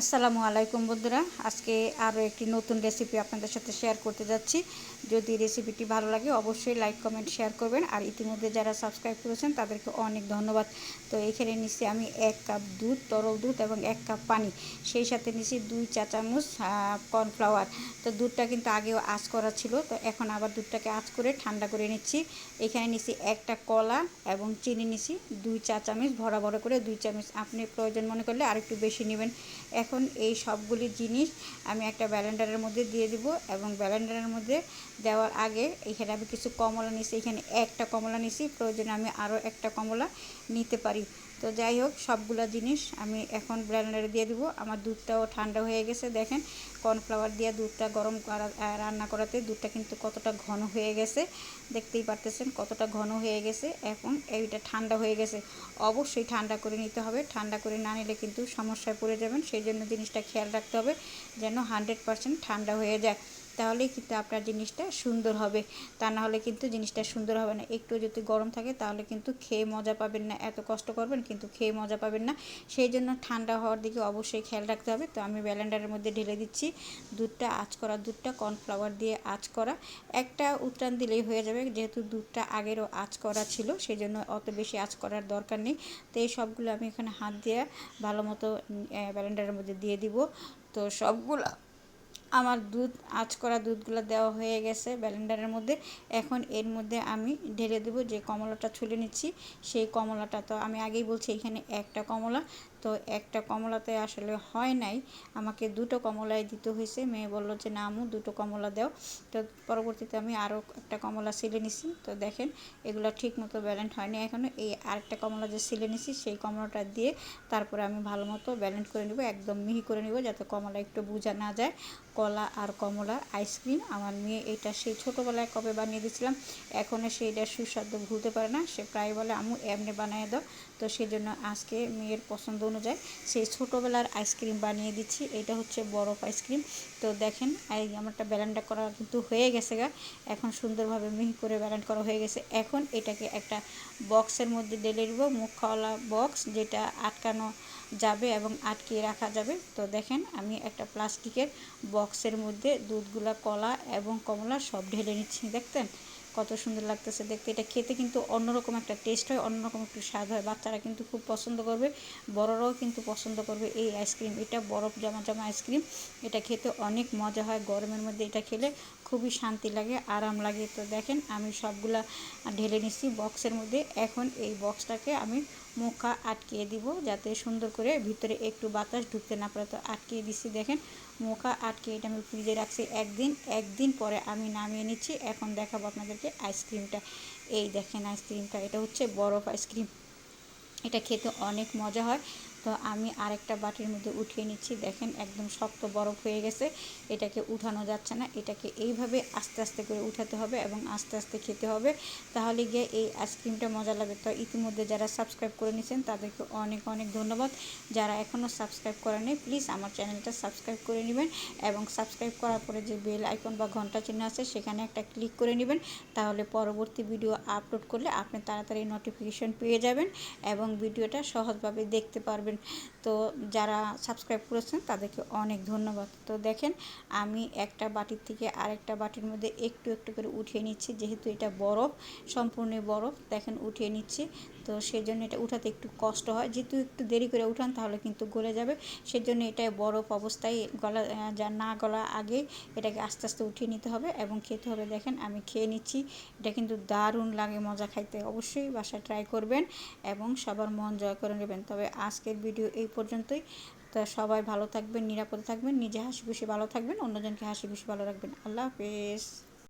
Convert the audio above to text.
আসসালামু আলাইকুম বন্ধুরা। আজকে আরও একটি নতুন রেসিপি আপনাদের সাথে শেয়ার করতে যাচ্ছি। যদি রেসিপিটি ভালো লাগে, অবশ্যই লাইক কমেন্ট শেয়ার করবেন। আর ইতিমধ্যে যারা সাবস্ক্রাইব করেছেন, তাদেরকে অনেক ধন্যবাদ। তো এখানে নিচ্ছি আমি এক কাপ দুধ, তরল দুধ এবং এক কাপ পানি। সেই সাথে নিচ্ছি দুই চা চামচ কর্নফ্লাওয়ার তো দুধটা কিন্তু আগেও আঁচ করা ছিল। তো এখন আবার দুধটাকে আঁচ করে ঠান্ডা করে নিচ্ছি। এখানে নিচ্ছি একটা কলা এবং চিনি নিচ্ছি। দুই চা চামচ, ভরা ভরা করে দুই চামচ। আপনি প্রয়োজন মনে করলে আরেকটু বেশি নেবেন। এখন এই সবগুলি জিনিস আমি একটা ব্যালেন্ডারের মধ্যে দিয়ে দিব এবং ব্যালেন্ডারের মধ্যে দেওয়ার আগে এখানে আমি কিছু কমলা নিছি এখানে একটা কমলা নিছি প্রয়োজনে আমি আরও একটা কমলা নিতে পারি। তো যাই হোক, সবগুলো জিনিস আমি এখন ব্লেন্ডারে দিয়ে দিব। আমার দুধটাও ঠান্ডা হয়ে গেছে, দেখেন কর্নফ্লাওয়ার দিয়ে দুধটা গরম করা রান্না করাতে দুধটা কিন্তু কতটা ঘন হয়ে গেছে, দেখতেই পারতেছেন কতটা ঘন হয়ে গেছে। এখন এইটা ঠান্ডা হয়ে গেছে, অবশ্যই ঠান্ডা করে নিতে হবে। ঠান্ডা করে না নিলে কিন্তু সমস্যায় পড়ে যাবেন, সেই জন্য জিনিসটা খেয়াল রাখতে হবে যেন হান্ড্রেড পারসেন্ট ঠান্ডা হয়ে যায়। তাহলেই কিন্তু আপনার জিনিসটা সুন্দর হবে। তা না হলে কিন্তু জিনিসটা সুন্দর হবে না। একটু যদি গরম থাকে তাহলে কিন্তু খেয়ে মজা পাবেন না। এত কষ্ট করবেন কিন্তু খেয়ে মজা পাবেন না। সেই জন্য ঠান্ডা হওয়ার দিকে অবশ্যই খেয়াল রাখতে হবে। তো আমি ব্যালেন্ডারের মধ্যে ঢেলে দিচ্ছি। দুধটা আঁচ করা, দুধটা কর্নফ্লাওয়ার দিয়ে আঁচ করা। একটা উত্রান দিলেই হয়ে যাবে। যেহেতু দুধটা আগেরও আঁচ করা ছিল সেই জন্য অত বেশি আঁচ করার দরকার নেই। তো এই সবগুলো আমি এখানে হাত দিয়ে ভালো মতো ব্যালেন্ডারের মধ্যে দিয়ে দিব। তো সবগুলো আমার দুধ, আঁচ করা দুধগুলো দেওয়া হয়ে গেছে ব্যালেন্ডারের মধ্যে। এখন এর মধ্যে আমি ঢেলে দেবো যে কমলাটা ছুলে নিচ্ছি। সেই কমলাটা তো আমি আগেই বলছি, এখানে একটা কমলা। তো একটা কমলাতে আসলে হয় নাই। আমাকে দুটো কমলাই দিতে হয়েছে। মেয়ে বলল যে, না আমু দুটো কমলা দাও। তো পরবর্তীতে আমি আরও একটা কমলা সিলে নিছি। তো দেখেন, এগুলো ঠিক মতো ব্যালেন্ট হয়নি এখনও এই আরেকটা কমলা যে সিলে নিছি, সেই কমলাটা দিয়ে তারপরে আমি ভালো মতো ব্যালেন্ট করে নেব, একদম মিহি করে নেব, যাতে কমলা একটু বোঝা না যায়। কলা আর কমলার আইসক্রিম আমার মেয়ে এটা সেই ছোটোবেলায় কবে বানিয়ে দিয়েছিলাম এখনও সেইটা সুস্বাদু ভুলতে পারে না। সে প্রায় বলে আমু এমনি বানিয়ে দাও। তো সেই জন্য আজকে মেয়ের পছন্দ অনুযায়ী সেই ছোটোবেলার আইসক্রিম বানিয়ে দিচ্ছি। এটা হচ্ছে বরফ আইসক্রিম তো দেখেন আমারটা ব্যালেন্ডা করা কিন্তু হয়ে গেছে গা। এখন সুন্দরভাবে মিহি করে ব্যালেন্ড করা হয়ে গেছে। এখন এটাকে একটা বক্সের মধ্যে ডেলে দিব, মুখওয়ালা বক্স যেটা আটকানো যাবে এবং আটকিয়ে রাখা যাবে। তো দেখেন, আমি একটা প্লাস্টিকের বক্সের মধ্যে দুধগুলা, কলা এবং কমলা সব ঢেলে নিচ্ছি, দেখতেন? কত সুন্দর লাগতেছে দেখতে। এটা খেতে কিন্তু অন্যরকম একটা টেস্ট হয়, অন্যরকম একটু স্বাদ হয়। বাচ্চারা কিন্তু খুব পছন্দ করবে, বড়রাও কিন্তু পছন্দ করবে এই আইসক্রিম এটা বরফ জমা জমা আইসক্রিম এটা খেতে অনেক মজা হয় গরমের মধ্যে এটা খেলে। খুবই শান্তি লাগে, আরাম লাগে। তো দেখেন, আমি সবগুলা ঢেলে নিচ্ছি বক্সের মধ্যে। এখন এই বক্সটাকে আমি মুখা আটকিয়ে দিব, যাতে সুন্দর করে ভিতরে একটু বাতাস ঢুকতে না পারে। তো আটকিয়ে দিচ্ছি, দেখেন মুখা আটকে এটা আমি ফ্রিজে রাখছি একদিন। একদিন পরে আমি নামিয়ে নিচ্ছি। এখন দেখাবো আপনাদেরকে আইসক্রিমটা। এই দেখেন, আইসক্রিমটা, এটা হচ্ছে বরফ আইসক্রিম। এটা খেতে অনেক মজা হয়। তো আমি আরেকটা বাটির মধ্যে উঠিয়ে নিচ্ছি। দেখেন একদম শক্ত বরফ হয়ে গেছে। এটাকে উঠানো যাচ্ছে না। এটাকে এইভাবে আস্তে আস্তে করে উঠাতে হবে এবং আস্তে আস্তে খেতে হবে। তাহলে গিয়ে এই আইসক্রিমটা মজা লাগবে। তো ইতিমধ্যে যারা সাবস্ক্রাইব করে নিয়েছেন তাদেরকে অনেক অনেক ধন্যবাদ। যারা এখনও সাবস্ক্রাইব করেনি প্লিজ আমার চ্যানেলটা সাবস্ক্রাইব করে নেবেন এবং সাবস্ক্রাইব করার পরে যে বেল আইকন বা ঘণ্টা চিহ্ন আছে, সেখানে একটা ক্লিক করে নেবেন। তাহলে পরবর্তী ভিডিও আপলোড করলে আপনি তাড়াতাড়ি নোটিফিকেশন পেয়ে যাবেন এবং ভিডিওটা সহজভাবে দেখতে পারবেন। তো যারা সাবস্ক্রাইব করেছেন, তাদেরকে অনেক ধন্যবাদ। তো দেখেন, আমি একটা বাটির থেকে আরেকটা বাটির মধ্যে একটু একটু করে উঠিয়ে নিচ্ছি, যেহেতু এটা বরফ, সম্পূর্ণ বরফ, দেখেন উঠিয়ে নিচ্ছি। তো সেই জন্য এটা উঠাতে একটু কষ্ট হয়। যেহেতু একটু দেরি করে উঠান, তাহলে কিন্তু গলে যাবে। সেজন্য এটা বরফ অবস্থায় গলা যা না গলা আগে এটাকে আস্তে আস্তে উঠিয়ে নিতে হবে এবং খেতে হবে। দেখেন, আমি খেয়ে নিচ্ছি। এটা কিন্তু দারুণ লাগে মজা খাইতে। অবশ্যই বাসায় ট্রাই করবেন এবং সবার মন জয় করে নেবেন। তবে আজকের ভিডিও এই পর্যন্তই। তা সবাই ভালো থাকবেন, নিরাপদে থাকবেন, নিজে হাসি খুশি ভালো থাকবেন, অন্যজনকে হাসি খুশি ভালো রাখবেন। আল্লাহ হাফেজ।